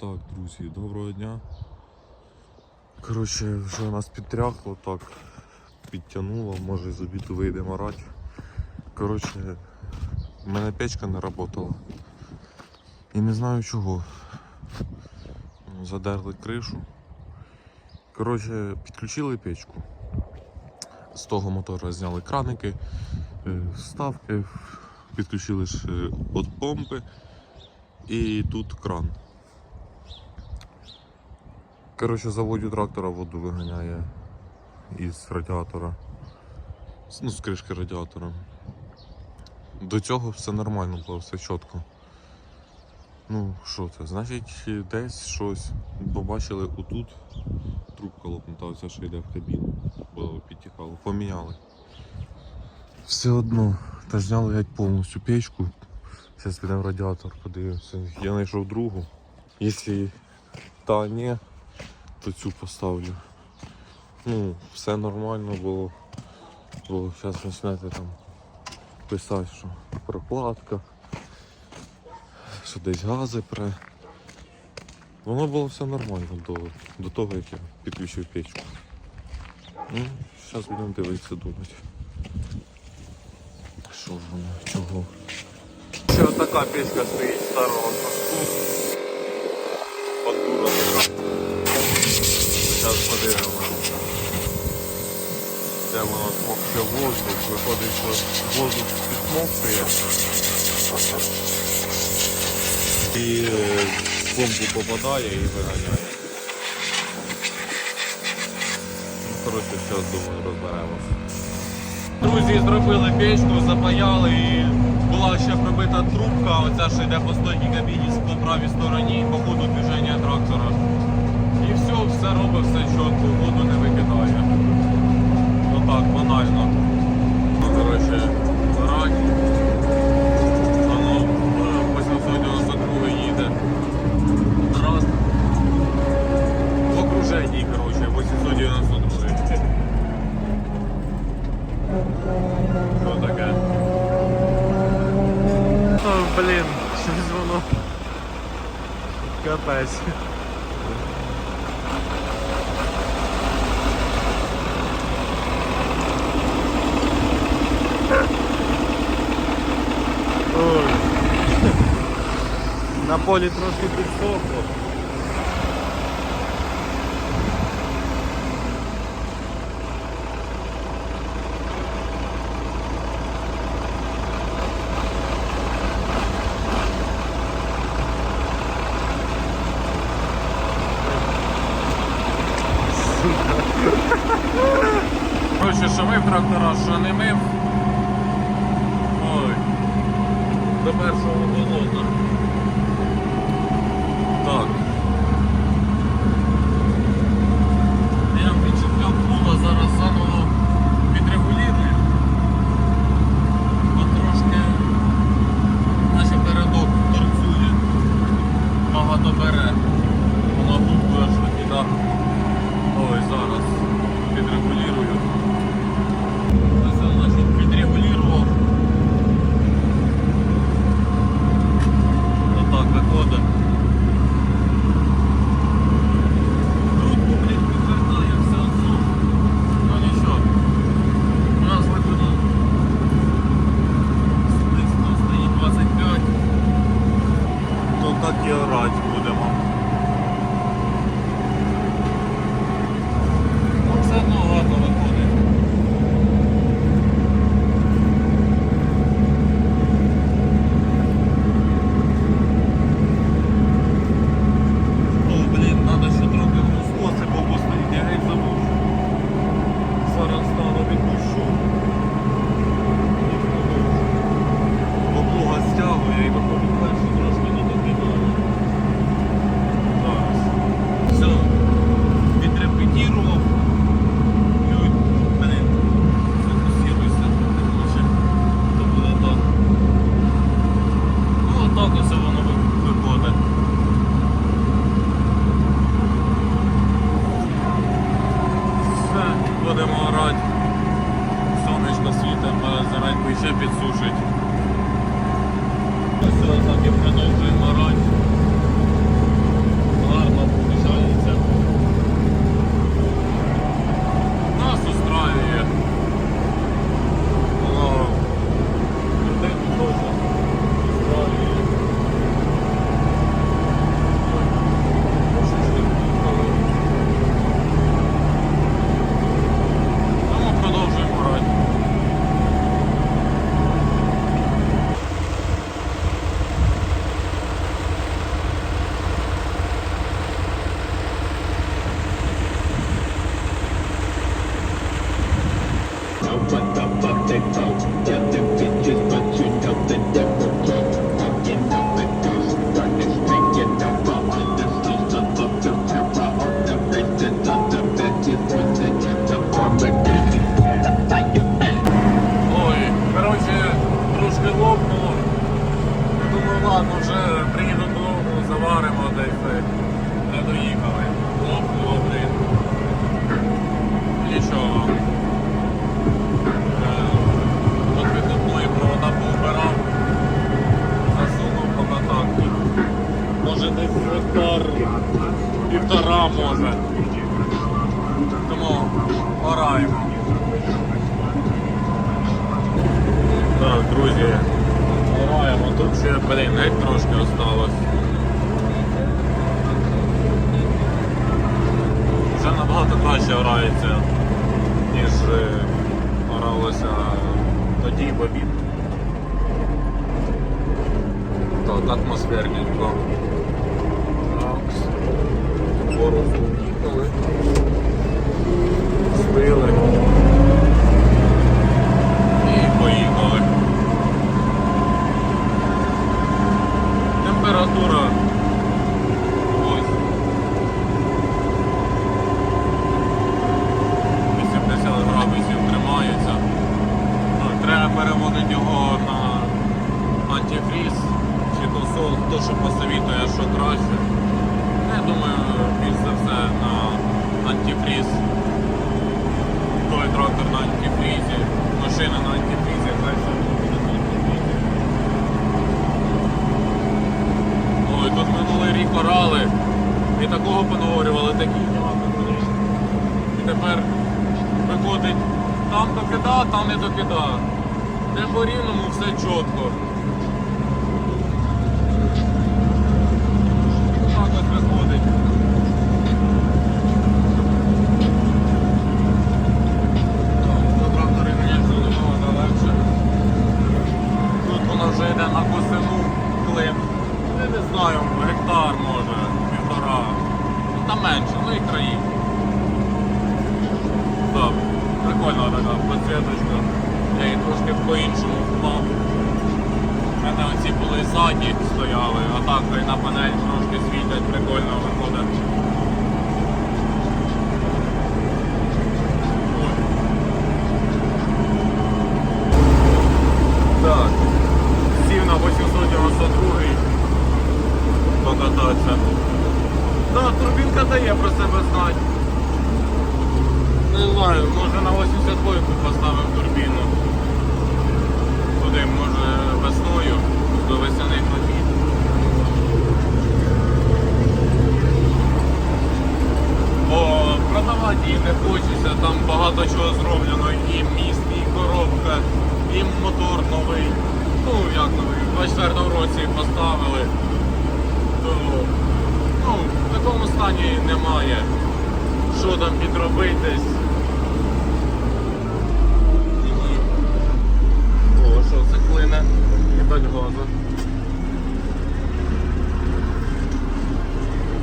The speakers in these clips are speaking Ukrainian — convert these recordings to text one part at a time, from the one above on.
Так, друзі, доброго дня. Коротше, вже нас підтряхло так, підтягнуло, може з обіду вийдемо рать. Коротше, в мене печка не працювала. І не знаю чого. Задерли кришу. Коротше, підключили печку. З того мотора зняли краники, е, вставки, підключили ж е, від помпи і тут кран. Коротше, заводю трактора воду виганяє із радіатора. Ну, з кришки радіатора. До цього все нормально було, все чітко. Ну, що це? Значить, десь щось побачили отут. Трубка лопнута, що йде в кабіну, бо підтікало. Поміняли. Все одно. Та зняли геть повністю печку. Зараз підемо в радіатор, подивимося. Я знайшов другу. Якщо та ні, то цю поставлю. Ну, все нормально було. Бо зараз почнете там писати, що прокладка, що десь гази пре. Воно було все нормально до, до того, як я підключив печку. Ну, зараз будемо дивитися, думати. Що воно, чого? Ще така печка стоїть старого. Фактура така. Зараз подивимося. Де воно смокче воздух, виходить, що воздух підсмокчує. І помпу попадає і виганяє. Коротше, зараз думаю розберемося. Друзі зробили печку, запаяли і була ще прибита трубка, оця що йде по стойній кабіні по правій стороні по ходу движення трактора. Все, робить, все чітко, воду не викидає. Ну так, банально. Ну, коротше, рать. Воно е, 892 їде. Раз. В окруженні, коротше, 892. Що таке? О, блін, щось воно. Капець. Полі трошки підсохло. What the fuck they told? Tell them bitches, but you know that they're атмосферненько. Так. Борозу в'їхали. Збили. І поїхали. Температура ось 80 градусів тримається. Ну, Треба переводити його на антифріз чи то сол, хто що посовітує, що краще. Ну, Я думаю, більш за все на антифріз. Той трактор на антифрізі, машина на антифрізі, краще буде на антифрізі. Ой, тут минулий рік орали і такого були. І тепер виходить, там докида, там не докида. Де по рівному все чітко. Так ось виходить. На тракторі, звісно, набагато легше. Тут вона вже йде на косину клин. Я не знаю, гектар може, півтора. Ну там менше, ну і краї. Так, прикольна така подсвіточка. Я її трошки по-іншому вклав. У мене оці були задні стояли, а так хай на панель трошки світять, прикольно виходить. Так, сів на 892 покататися. Так, турбінка дає про себе знати. Не знаю, може на 82 поставив турбіну. Туди, може, весною до весняних робіт. Бо продавати не хочеться, там багато чого зроблено, і міст, і коробка, і мотор новий. Ну, як новий, в 24-му році поставили. То, ну, в такому стані немає. Що там підробитись? О? І дать газу.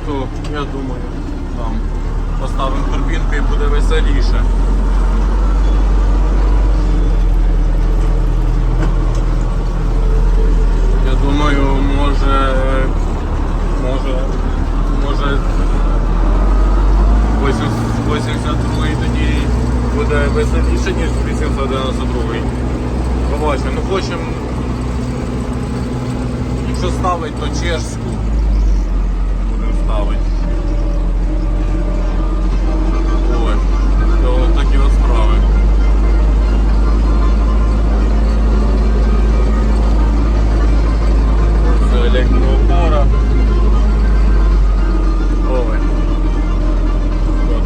То, я думаю, там поставимо турбінку і буде веселіше. Я думаю, може, може, може 82 тоді буде веселіше, ніж 892. Побачимо. Ну хочемо, якщо ставить, то чешську. Будемо ставити. Такі от. Це електроопора. Ой. Що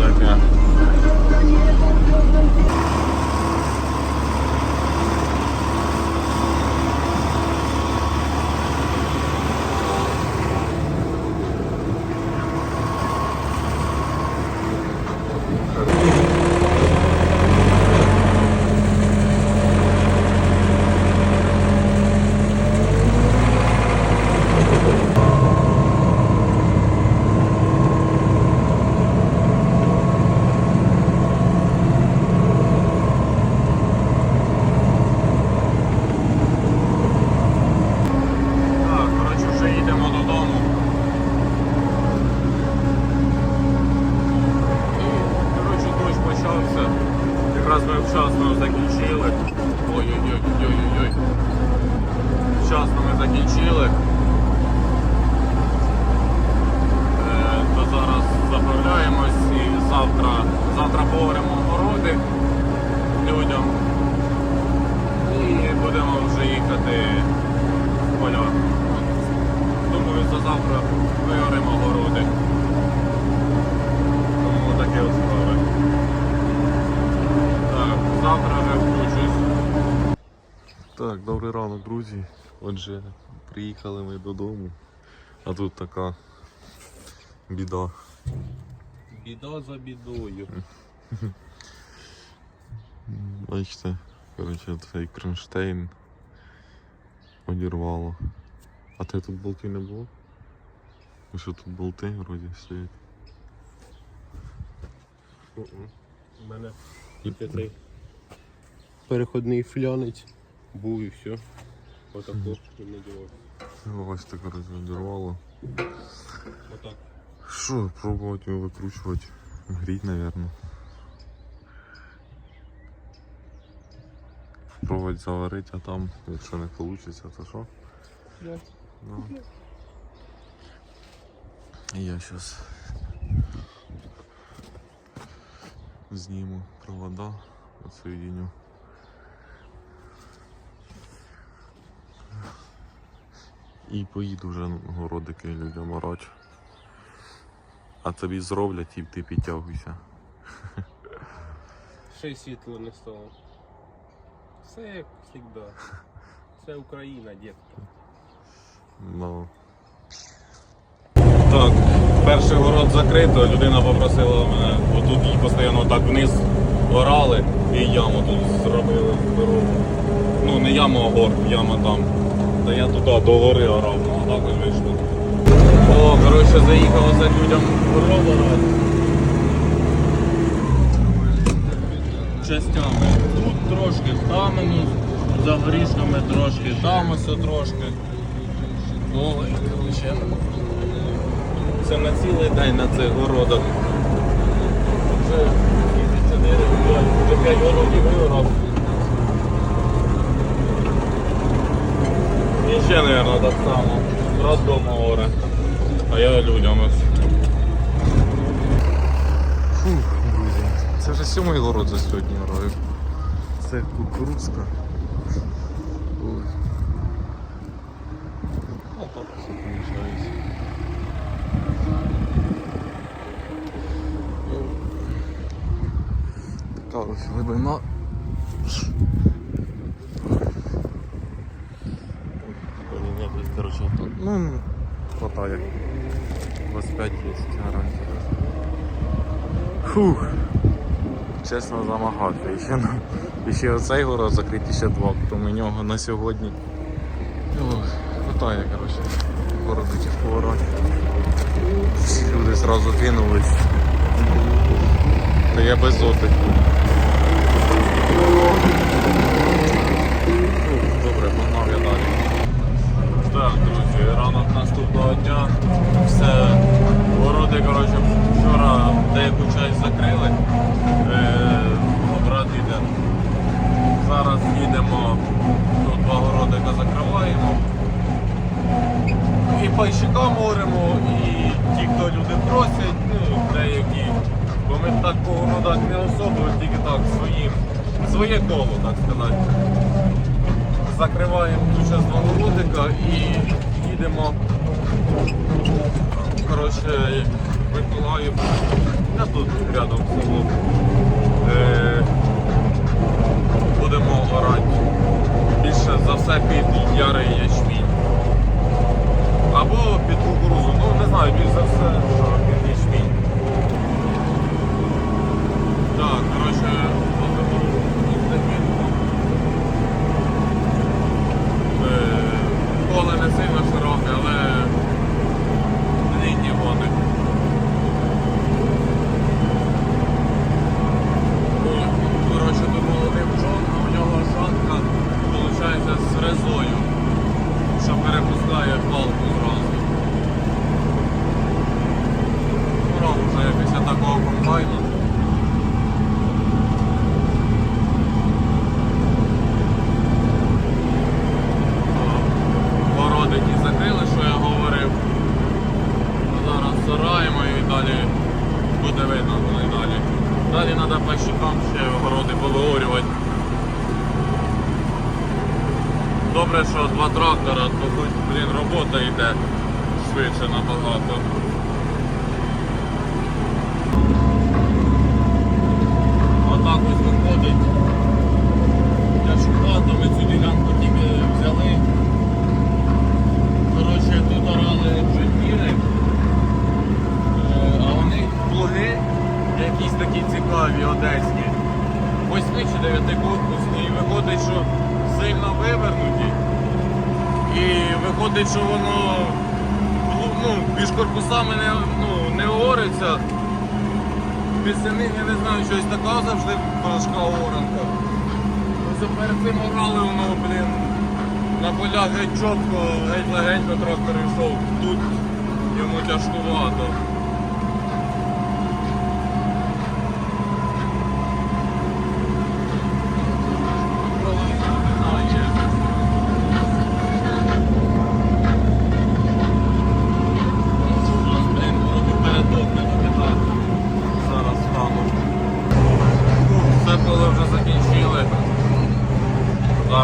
таке? виоримо городи. Тому таке от справи. Так, завтра вже включусь. Так, добрий ранок, друзі. Отже, приїхали ми додому, а тут така біда. Біда за бідою. Бачите, коротше, цей кронштейн одірвало. А те тут болти не було? І що тут болти вроді стоять? У мене тільки цей переходний флянець був і все. Отако і не діло. Ось так коротше одірвало. Отак. Що, пробувати його викручувати? Гріть, напевно. Пробувати заварити, а там, якщо не вийде, то що? Да. Ну. Я зараз зніму провода, отсоединю. І поїду вже городики людям орати. А тобі зроблять і ти підтягуйся. Ще й світло не стало. Все як завжди. Це Україна, дітка. Ну. Так, перший город закрито, людина попросила мене, отут її постійно так вниз орали і яму тут зробили здорову. Ну не яму, а гор, яма там. Та я туди до гори орав, ну так ось вийшло. О, коротше, заїхав за людям город орати. Частями. Тут трошки, там за горішками трошки, там ось трошки. Ой, коротше. Це на цілий день на цих городах. Вже 4, 5, вже 5 городів виграв. І ще, мабуть, так само. Брат дома оре. А я людям ось. Фух, друзі. Це вже сьомий город за сьогодні граю. Це кукурузка. Ой. Ну так все помішається. Така ось глибина. Порівняти, коротше, ну, хватає. 25 є гарантія. Фух. Чесно замагався. І ще, і ще оцей город закритий ще два, тому нього на сьогодні. Ох, хватає, коротше, городиків поворотів. Всі люди зразу кинулись. Та я без отдиху. Добре, погнав я далі. Так, друзі, ранок наступного дня. Все, городи, коротше, вчора деяку часть закрили. Е, ну, брат іде. Зараз їдемо, тут два городика закриваємо. І пайщикам оремо, і ті, хто люди просять, ну, деякі. Бо ми так по городах не особо, тільки так своїм, своє коло, так сказати закриваємо тут з два і їдемо. Коротше, Миколаїв. Я тут рядом село. Е, будемо орати. Більше за все під ярий ячмінь. Або під кукурузу. Ну не знаю, більш за все, що під ячмінь. Так, коротше, покажу техніку. Е, Поле не сильно широке, але літні води. О, Коротше, тут молодий бджон, а у нього шатка, виходить, з резою, що перепускає палку зразу. Урок вже після такого комбайну. городики закрили, що я говорив. Ну, Зараз сараємо і далі буде видно коли далі. Далі треба пащикам ще городи повиорювати. Добре, що два трактора, то хоч, блін, робота йде. Швидше набагато. Отак ось виходить. Тяжкувато, ми цю ділянку тільки взяли. Коротше, тут орали житіри, Е, а вони плуги якісь такі цікаві, одеські. Восьми чи дев'ятикорпусні, і виходить, що сильно вивернуті. І виходить, що воно між корпусами не, ну, не ориться. Після них я не знаю, щось така завжди порошка оранка. Ось перед цим орали воно, блін, на полях геть чітко, геть легенько трактор йшов. Тут йому тяжкувато.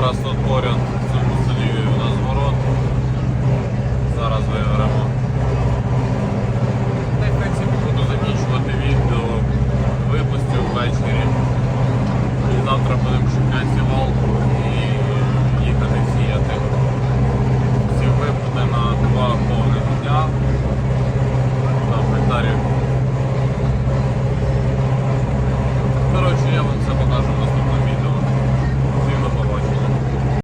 зараз тут поряд.